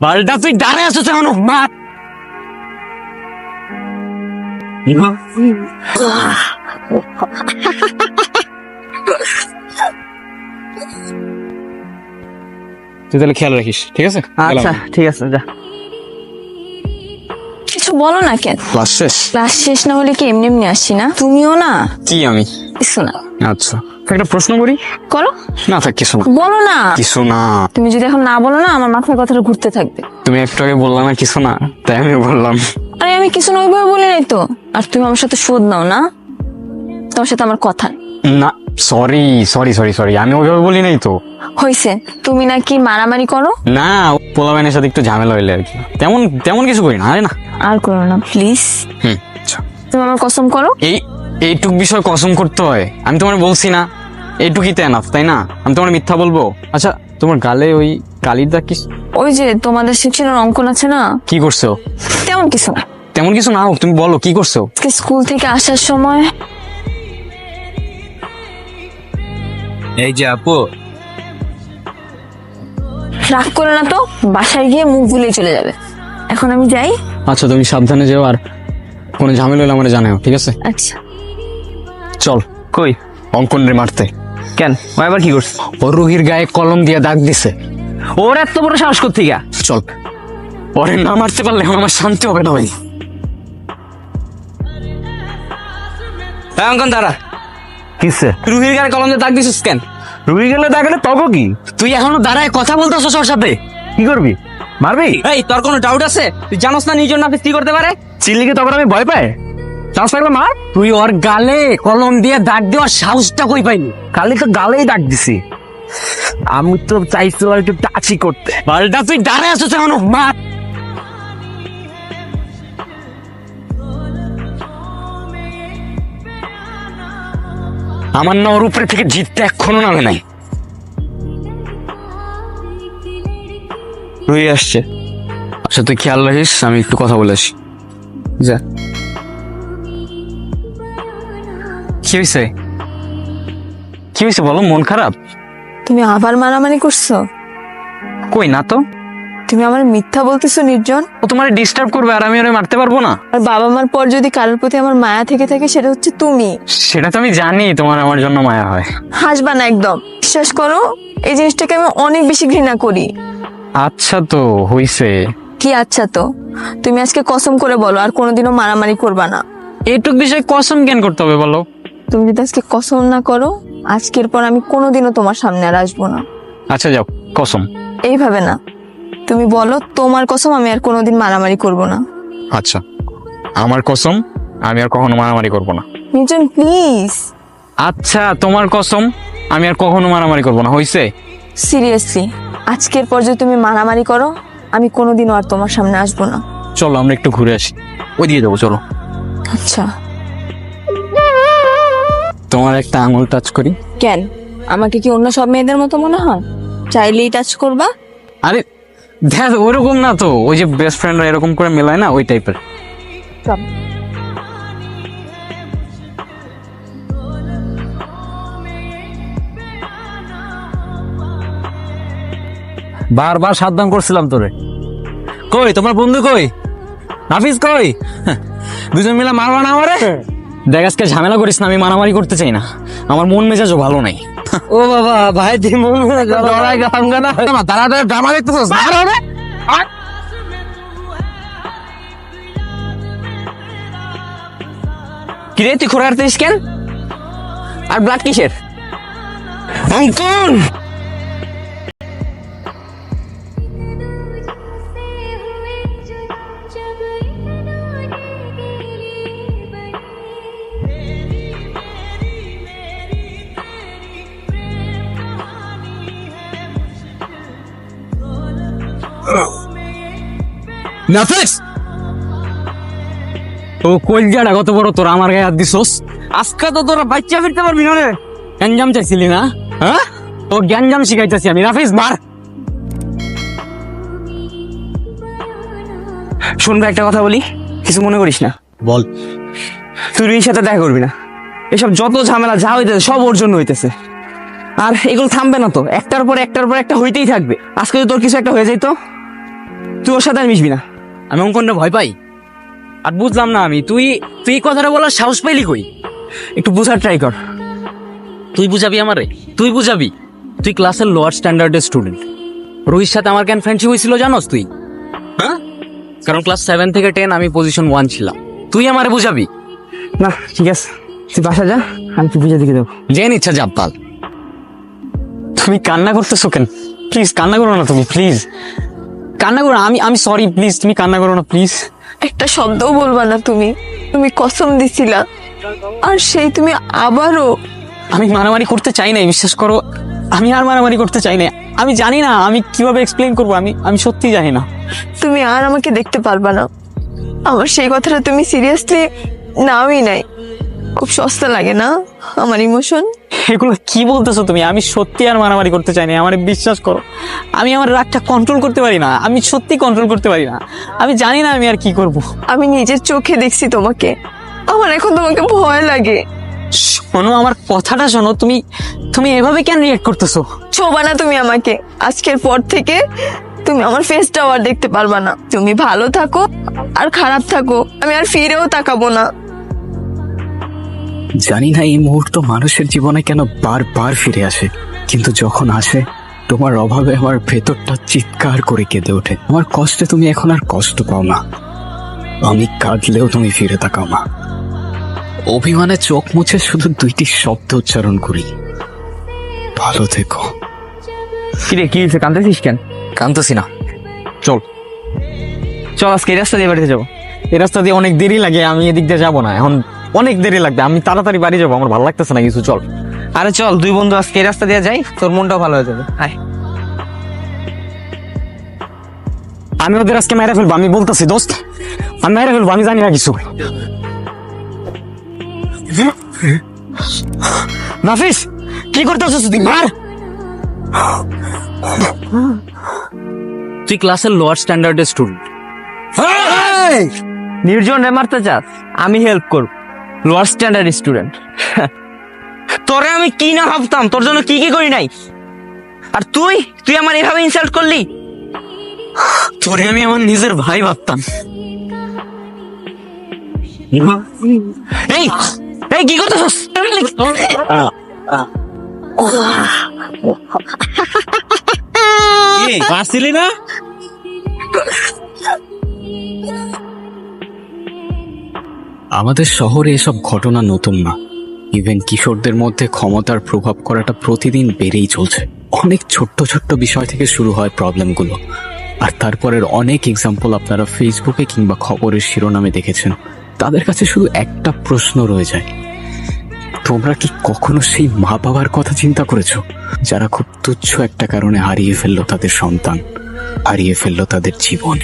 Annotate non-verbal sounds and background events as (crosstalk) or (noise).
পাল্টা তুই ডানে আসছিস এখন? মা! তুই তাহলে খেয়াল রাখিস ঠিক আছে? আচ্ছা ঠিক আছে যা। কিছু বলো না কেন? ক্লাস শেষ? ক্লাস শেষ না হলে কি এমনি এমনি আসছি না? তুমিও না? কি আমি? কিছু না। আচ্ছা। একটা প্রশ্ন করি? করো। না থাক কিছু না। বলো না। কিছু না। তুমি যদি এখন না বলো না আমার মাথার কথাটা ঘুরতে থাকবে। তুমি একটু আগে বললাম না কিছু না তাই আমি বললাম। আরে আমি কিছু না ওইভাবে বলি নাই তো। আর তুমি আমার সাথে শোধ নাও না? তোমার সাথে আমার কথা না সরি সরি সরি সরি আমি ওইভাবে বলি নাই তো। হইছে তুমি নাকি মারামারি করো? না পোলা পোলাবাইনের সাথে একটু ঝামেলা হইলে আর কি। তেমন তেমন কিছু করি না আরে না। আর করো না প্লিজ হুম আচ্ছা। তুমি আমার কসম করো? এই এইটুক বিষয় কসম করতে হয়। আমি তোমার বলছি না। এইটুকুই তো এনাফ তাই না? আমি তোমার মিথ্যা বলব? আচ্ছা তোমার গালে ওই কালির দাগ কি? ওই যে তোমাদের সেকশনের অঙ্কন আছে না? কি করছ? তেমন কিছু না। তেমন কিছু না? হোক তুমি বলো কি করছ? আজকে স্কুল থেকে আসার সময় এই যে আপু। রাগ করে না তো বাসায় গিয়ে মুখ ভুলিয়ে চলে যাবে। এখন আমি যাই। আচ্ছা তুমি সাবধানে যেও আর কোনো ঝামেলা হলে আমার জানাও ঠিক আছে? আচ্ছা। চল। কই? অঙ্কন রে মারতে। কেন? ও এবার কি করছে? ও রুহির গায়ে কলম দিয়ে দাগ দিছে। ওর এত বড় সাহস করতে গা চল। পরে না মারতে পারলে আমার শান্তি হবে না ভাই। অঙ্কন দাঁড়া কিসে রুহির গায়ে কলম দিয়ে দাগ দিছিস কেন? রুই গেলে দেখালে তখন কি? তুই এখনও দাঁড়ায় কথা বলতেছ ওর সাথে? কি করবি? মারবি? এই তোর কোনো ডাউট আছে? তুই জানোস না নিজের নাফিস কি করতে পারে? চিল্লিকে তখন আমি ভয় পাই। চান্স থাকলে মার তুই ওর গালে কলম দিয়ে দাগ দেওয়ার সাহসটা কই পাইনি কালি তো গালেই ডাক দিছি। আমি তো চাইছিলাম একটু টাচি করতে। পাল্টা তুই দাঁড়ায় আসছিস এখনও মার আমার না ওর উপরে থেকে জিততে এখনও নামে নাই। রুহি আসছে। আচ্ছা তুই খেয়াল রাখিস আমি একটু কথা বলে আসি। যা। কি হয়েছে কি হয়েছে বলো মন খারাপ? তুমি আবার মারামারি করছ? কই না তো। তুমি আমার মিথ্যা বলতেছো নির্জন? ও তোমার ডিস্টার্ব করবে আর আমি ওরে মারতে পারব না। আর বাবা মার পর যদি কারোর প্রতি আমার মায়া থেকে থাকে সেটা হচ্ছে তুমি। সেটা তো আমি জানি তোমার আমার জন্য মায়া হয়। হাসবা না একদম। বিশ্বাস করো এই জিনিসটাকে আমি অনেক বেশি ঘৃণা করি। আচ্ছা তো হইছে। কি আচ্ছা তো? তুমি আজকে কসম করে বলো আর কোনোদিনও মারামারি করবা না। এইটুক বিষয়ে কসম জ্ঞান করতে হবে বলো? তুমি যদি আজকে কসম না করো আজকের পর আমি কোনোদিনও তোমার সামনে আর আসব না। আচ্ছা যাও কসম। এইভাবে না। তুমি বলো তোমার কসম আমি আর কোনোদিন মারামারি করব না। আচ্ছা আমার কসম আমি আর কখনো মারামারি করব না। নির্জন প্লিজ আচ্ছা তোমার কসম আমি আর কখনো মারামারি করব না হইছে? সিরিয়াসলি আজকের পর যদি তুমি মারামারি করো আমি কোনোদিনও আর তোমার সামনে আসব না। চলো আমরা একটু ঘুরে আসি। ওই দিয়ে যাব চলো। আচ্ছা। তোমার একটা আঙুল টাচ করি। কেন? আমাকে কি অন্য সব মেয়েদের মতো মনে হয়? চাইলেই টাচ করবা? আরে দেখ ওরকম না তো। ওই যে বেস্ট ফ্রেন্ডরা এরকম করে মেলায় না ওই টাইপের চল। বারবার সাবধান করছিলাম তোরে। কই তোমার বন্ধু কই? নাফিস কই? (laughs) দুজন মিলে মারবা না আমারে? দেখ আজকে ঝামেলা করিস না আমি মারামারি করতে চাই না। আমার মন মেজাজও ভালো নাই। ও বাবা ভাই লড়াই দাঁড়া দাঁড়া ড্রামা দেখতেছস? কিরে তুই খোরার কেন? আর ব্লাড কিসের? অঙ্কন! কলজাটা কত বড় তোর আমার গায়ে হাত দিছস? আজকে তো তোরা বাচ্চা ফিরতে পারবি না রে। গ্যাঞ্জাম চাইছিলি না? হ্যাঁ? ও গ্যাঞ্জাম শিখাইতেছি আমি। রাফিস মার। শুনবে একটা কথা বলি। কিছু মনে করিস না? বল। তুই সাথে দেখা করবি না। এসব যত ঝামেলা যা হইতেছে সব ওর জন্য হইতেছে। আর এগুলো থামবে না তো। একটার পর একটার পর একটা হইতেই থাকবে। আজকে যদি তোর কিছু একটা হয়ে যাইতো। তুই ওর সাথে আর মিশবি না। আমি অঙ্কনটা ভয় পাই। আর বুঝলাম না আমি তুই তুই এই কথাটা বলার সাহস পাইলি কই? একটু বোঝার ট্রাই কর। তুই বুঝাবি আমারে? তুই বুঝাবি? তুই ক্লাসের লোয়ার স্ট্যান্ডার্ডের স্টুডেন্ট রোহিত সাথে আমার কেন ফ্রেন্ডশিপ হয়েছিল জানোস তুই? হ্যাঁ? কারণ ক্লাস সেভেন থেকে টেন আমি পজিশন ওয়ান ছিলাম। তুই আমারে বুঝাবি? না ঠিক আছে। তুই বাসা যা আমি তুই বুঝে দিকে দেবো। যে ইচ্ছা জাপাল তুমি কান্না করতেছো কেন? প্লিজ কান্না করো না তুমি প্লিজ কান্না করো আমি আমি সরি প্লিজ তুমি কান্না করো না প্লিজ একটা শব্দও বলবা না তুমি তুমি কসম দিছিলা। আর সেই তুমি আবারও। আমি মারামারি করতে চাই না বিশ্বাস করো। আমি আর মারামারি করতে চাই না আমি জানি না আমি কীভাবে এক্সপ্লেন করব আমি আমি সত্যি জানি না। তুমি আর আমাকে দেখতে পারবা না। আমার সেই কথাটা তুমি সিরিয়াসলি নাওই নাই। খুব সস্তা লাগে না আমার ইমোশন এগুলো কি বলতেছো তুমি? আমি সত্যি আর মারামারি করতে চাই না আমার বিশ্বাস করো। আমি আমার রাগটা কন্ট্রোল করতে পারি না আমি সত্যি কন্ট্রোল করতে পারি না। আমি জানি না আমি আর কি করব। আমি নিজের চোখে দেখছি তোমাকে। আমার এখন তোমাকে ভয় লাগে। শোনো আমার কথাটা শোনো তুমি তুমি এভাবে কেন রিয়েক্ট করতেছো? ছোবা না তুমি আমাকে। আজকের পর থেকে তুমি আমার ফেসটাও আর দেখতে পারবা না। তুমি ভালো থাকো আর খারাপ থাকো। আমি আর ফিরেও তাকাবো না। জানি না এই মুহূর্ত মানুষের জীবনে কেন বারবার ফিরে আসে কিন্তু যখন আসে তোমার অভাবে আমার ভেতরটা চিৎকার করে কেঁদে ওঠে। আমার কষ্টে তুমি এখন আর কষ্ট পাও না। আমি কাঁদলেও তুমি ফিরে তাকাও না। অভিমানে চোখ মুছে শুধু দুইটি শব্দ উচ্চারণ করি। ভালো থেকো। কিরে কি হয়েছে? কান্দতেছিস কেন? কানতেছি না। চল। চল আজকে এই রাস্তা দিয়ে বাড়িতে যাব। এই রাস্তা দিয়ে অনেক দেরি লাগে আমি এদিক দিয়ে যাব না। এখন অনেক দেরি লাগবে আমি তাড়াতাড়ি বাড়ি যাব আমার ভালো লাগতেছে না কিছু চল। আরে চল দুই বন্ধু আজকে এই রাস্তা দিয়ে যাই তোর মনটাও ভালো হয়ে যাবে আয়। আমি ওদের আজকে মেরে ফেলব আমি বলতেছি দোস্ত আমি মেরে ফেলব আমি জানি না কিছু। নাফিস কি করতেছিস তুই? মার! তুই ক্লাসের লোয়ার স্ট্যান্ডার্ডের স্টুডেন্ট নির্জন রে মারতে চাস আমি হেল্প করব। লোয়ার স্ট্যান্ডার্ড স্টুডেন্ট তোরে আমি কি না ভাবতাম? তোর জন্য কি কি করি নাই? আর তুই? তুই আমার এভাবে ইনসাল্ট করলি? তোরে আমি আমার নিজের ভাই ভাবতাম। এই এই কি করতেছস? আসছিলি না? আমাদের শহরে এসব ঘটনা নতুন না। ইভেন কিশোরদের মধ্যে ক্ষমতার প্রভাব করাটা প্রতিদিন বেড়েই চলছে। অনেক ছোট্ট ছোট্ট বিষয় থেকে শুরু হয় প্রবলেমগুলো। আর তারপরের অনেক এক্সাম্পল আপনারা ফেসবুকে কিংবা খবরের শিরোনামে দেখেছেন। তাদের কাছে শুধু একটা প্রশ্ন রয়ে যায়। তোমরা কি কখনো সেই মা বাবার কথা চিন্তা করেছ? যারা খুব তুচ্ছ একটা কারণে হারিয়ে ফেলল তাদের সন্তান, হারিয়ে ফেলল তাদের জীবন।